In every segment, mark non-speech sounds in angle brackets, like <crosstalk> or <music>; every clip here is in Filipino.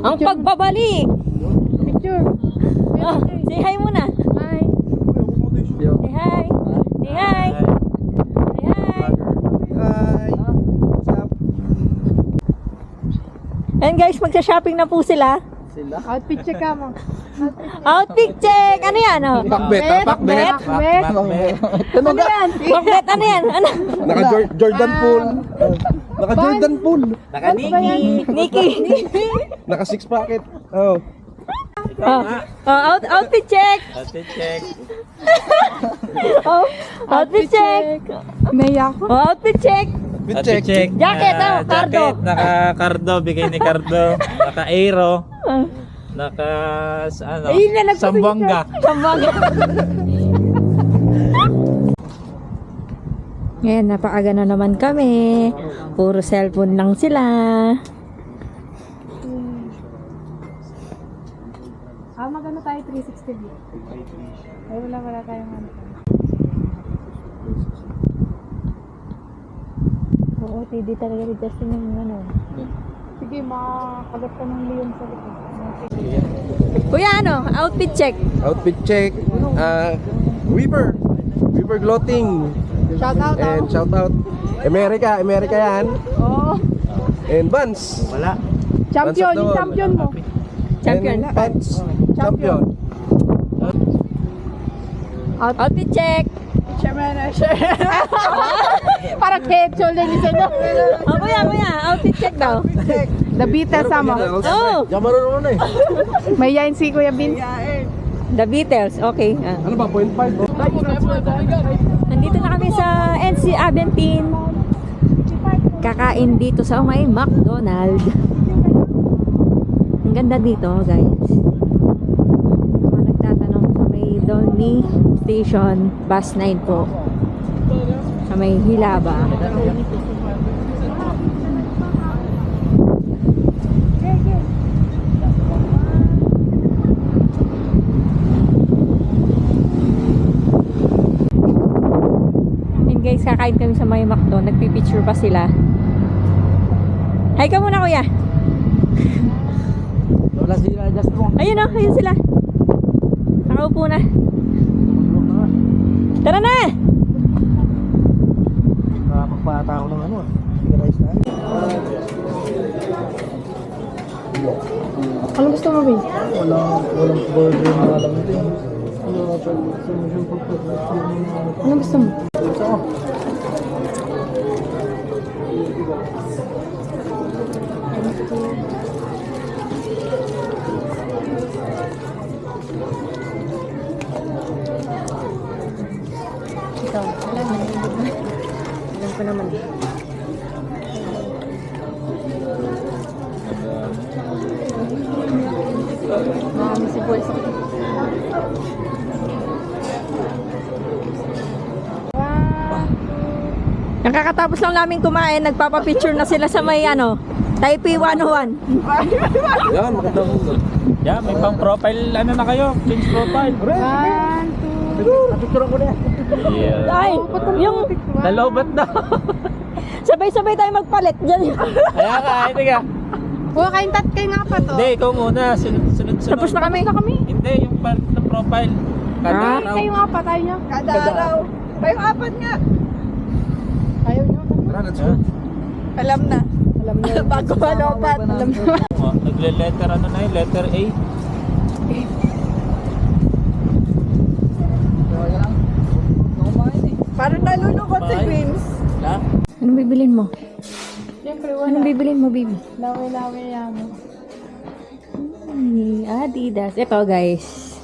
Ang pagbabalik. Picture. Oh, say hi muna. Hi. Say hi. Say hi. Say hi. Hi! Up? And guys, magsha-shopping na po sila. Sila? Outfit check ka mo. <laughs> Outfit check. Ano yan? Oh? Pakbet, ha? Pakbet. Pakbet. Ano yan? Bakit? Ano yan? Ano? Naka Jor- Jordan pool. <laughs> Naka Jordan pool. Naka Nikki. Nikki. Naka six packet. Oh. Oh, oh, out, outfit check. Ate check. <laughs> Oh, outfit check. Naiya ko. Oh, outfit check. Ate check. check. Jacket, oh, Cardo. Jacket, naka Cardo, bigay ni Cardo. Naka Aero. Ah, Naka sa ano? Ayun na, <laughs> Ngayon, napaaga na naman kami. Puro cellphone lang sila. Ah, magano tayo 360 view. Ay, wala, wala tayong ano. Oo, TD talaga ni Justin yung ano. Sige, makakagat ka ng leon sa likod. Kuya, ano? Outfit check. Outfit check. Ah, Weaver. Weaver Clothing. Shout out, And oh. shout out. America, America yan. Oh. And Vans. Wala. Champion, yung champion mo. Champion. And Pants. Champion. Outfit check. Manager. <laughs> Parang head shoulder ni Seno. Oh, kuya, kuya. Outfit check daw. The Beatles sama. Oh, Diyan marunong na eh. May yain si Kuya Bin. The Beatles. Okay. Ah. Ano ba? 0.5? Nandito na kami sa NC Aventine. Kakain dito sa may McDonald. Ang ganda dito, guys. Mga nagtatanong sa may Donny Station, bus 9 po. Sa may Hilaba. Kakain kami sa may McDo. Nagpipicture pa sila. Hi ka muna, kuya. Wala sila just mo. Ayun o, ayun sila. Nakaupo na. Tara na! Magpatao ng ano. Ano gusto mo, Bin? Walang, walang burger na alam ito. Ano gusto mo? Ikaw, alam mo. Alam ko naman. Marami Nakakatapos lang namin kumain, nagpapapicture na sila sa may ano, Taipei 101. Yan, maganda mo. Yeah, may pang profile ano na kayo? Change profile. One, two, Yeah. Ay, yung Nalobat na. sabay-sabay tayo magpalit dyan. Kaya ka, hindi ka. Kuha kayong tat kayo nga pa to. Hindi, ikaw muna. Sunod, sunod, sunod. Tapos na kami. na kami. Hindi, yung part ng profile. Kada Ah? araw. Kayo nga pa tayo niya. Kada araw. Kayong apat nga. Ayaw niyo. Tara, let's Ha? go. Alam na. Alam niyo. <laughs> Bago malobat. Alam na. Oh, Nagle-letter ano na yun? Letter A. Parang nalulungkot si Vince. Ha? Anong bibilin mo? Siyempre wala. Anong bibilin mo, baby? Lawi-lawi yan. Ay, Adidas. Ito, guys.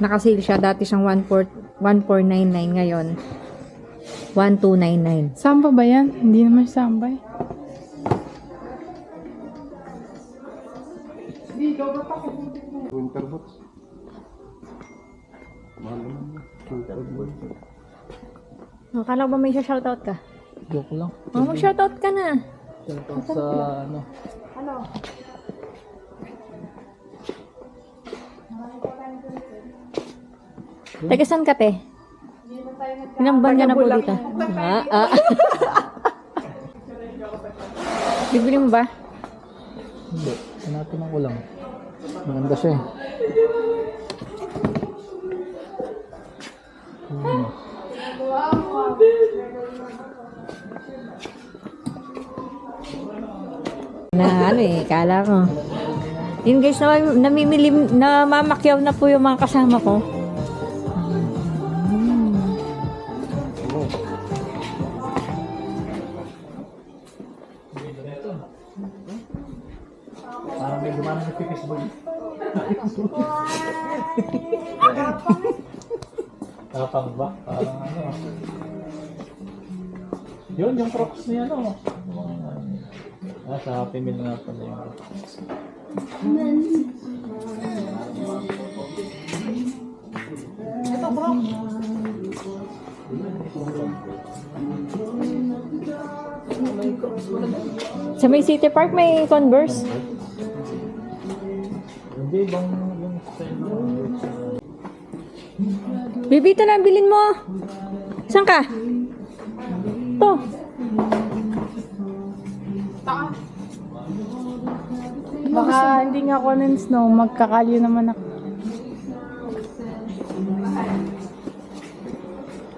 Nakasale siya. Dati siyang 14 1499 ngayon. 1299. Samba ba yan? Hindi naman samba eh. Winter boots. Mahal naman yun. Winter boots. Akala ko ba may shoutout ka? Joke lang. Oh, mag-shoutout ka na. Shoutout sa ano. Taga saan ka, te? Buwan ka na po dito? Ah, <laughs> ah. Bibili mo ba? Hindi. Tinatanong ko lang. Maganda siya eh. Hmm. Na ano eh, kala ko. Yun guys, na, namimili, namamakyaw na po yung mga kasama ko. Tapang ba? Parang ano. Yun, yung crocs niya, no? Ah, sa Happy Meal nga pala yung crocs. Sa may City Park may Converse. Hindi, bang Bibita na, bilin mo. Saan ka? To. Baka hindi nga ako ng snow, magkakalyo naman ako.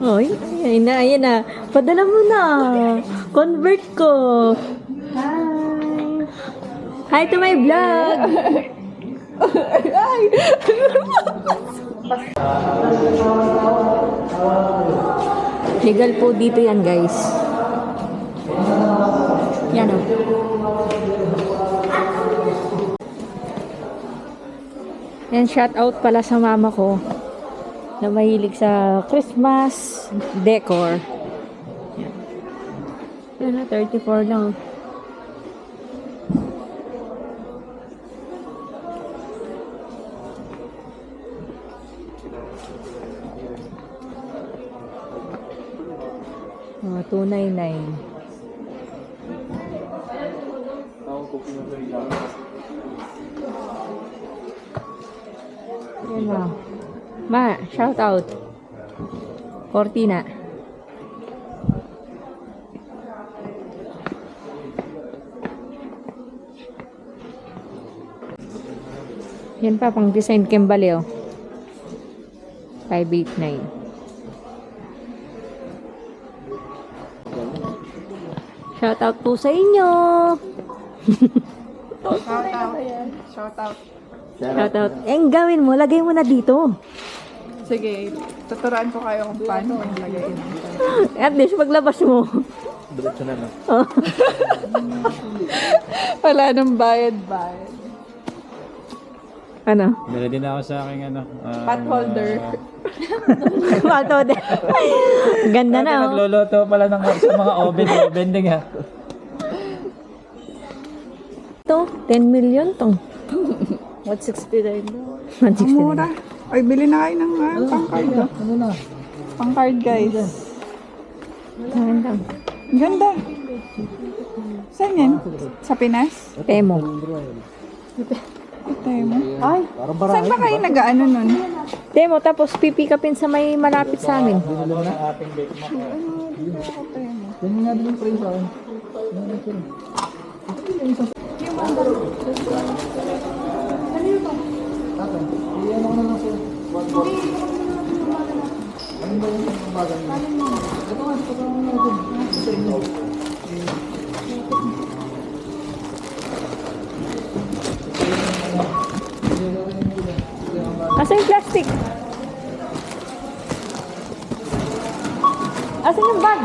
Oy, ayan na, ayan na. Padala mo na. Convert ko. Hi! Hi to my vlog. <laughs> Legal po dito yan, guys. Yan o. Yan, shout out pala sa mama ko na mahilig sa Christmas decor. Yan. Na, 34 lang. 299. Yan ma. Ma, shout out. Cortina. Yan pa, pang design Kembale, oh. 589. Shout out po sa inyo. <laughs> Shout out. Shout out. Shout out. Eh, ang gawin mo, lagay mo na dito. Sige, tuturuan ko kayo kung paano ilagay ito. At least paglabas mo. Diretso na lang. <laughs> Wala nang bayad-bayad. Ano? Dala din ako sa aking ano. ah, Pot holder. Mato din. Ganda na, oh. Nagluluto pala ng sa mga oven, oven din ha. Ito, 10 million tong. What 69 daw? 169. Mura. Ay, bili na kayo ng uh, pang-card. oh. Ano na? Pang-card, guys. Ang ganda. Ang Ganda. Saan yan? Sa Pinas? Temo. Ito mo. Ay, saan ba kayo nag-ano nun? Temo, tapos pipikapin sa may malapit sa amin. Sa ating bake mo. Yan nga din yung price sa akin. Asa Asa yung bag?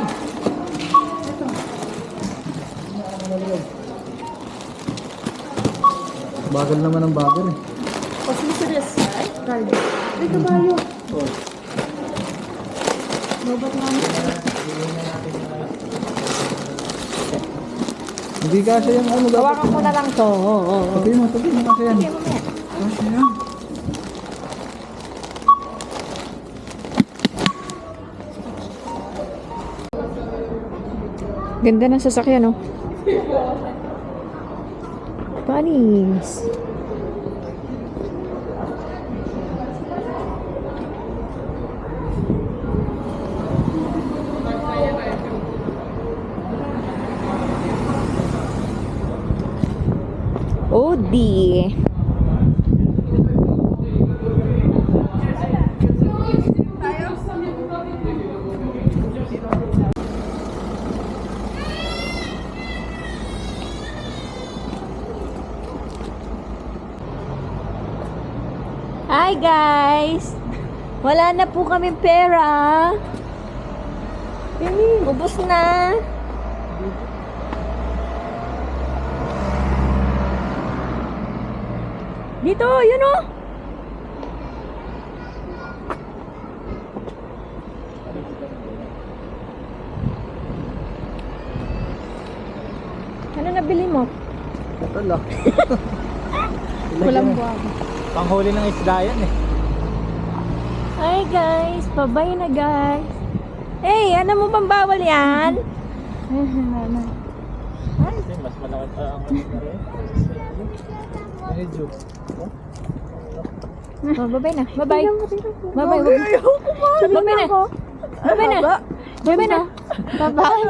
Bagal naman ang bagal eh. Hindi kasi yung ano dapat. Hawakan ko na lang to. Oo, oo, oo. Sabihin mo, sabihin mo kasi yan. Kasi yan. Ganda ng sasakyan, no? Panis. OD. Hi guys! Wala na po kami pera. Ubus na. Dito, yun o. Ano nabili mo? Ito lang. <laughs> Walang buwan. Panghuli ng isda yan eh. Hi guys! Pabay na guys! Hey, ano mo bang bawal yan? Kasi mas malaki pa ang ano na rin. Medyo. Oh, babay na. Babay. Babay. Babay na. Babay na. Babay na. Bye-bye.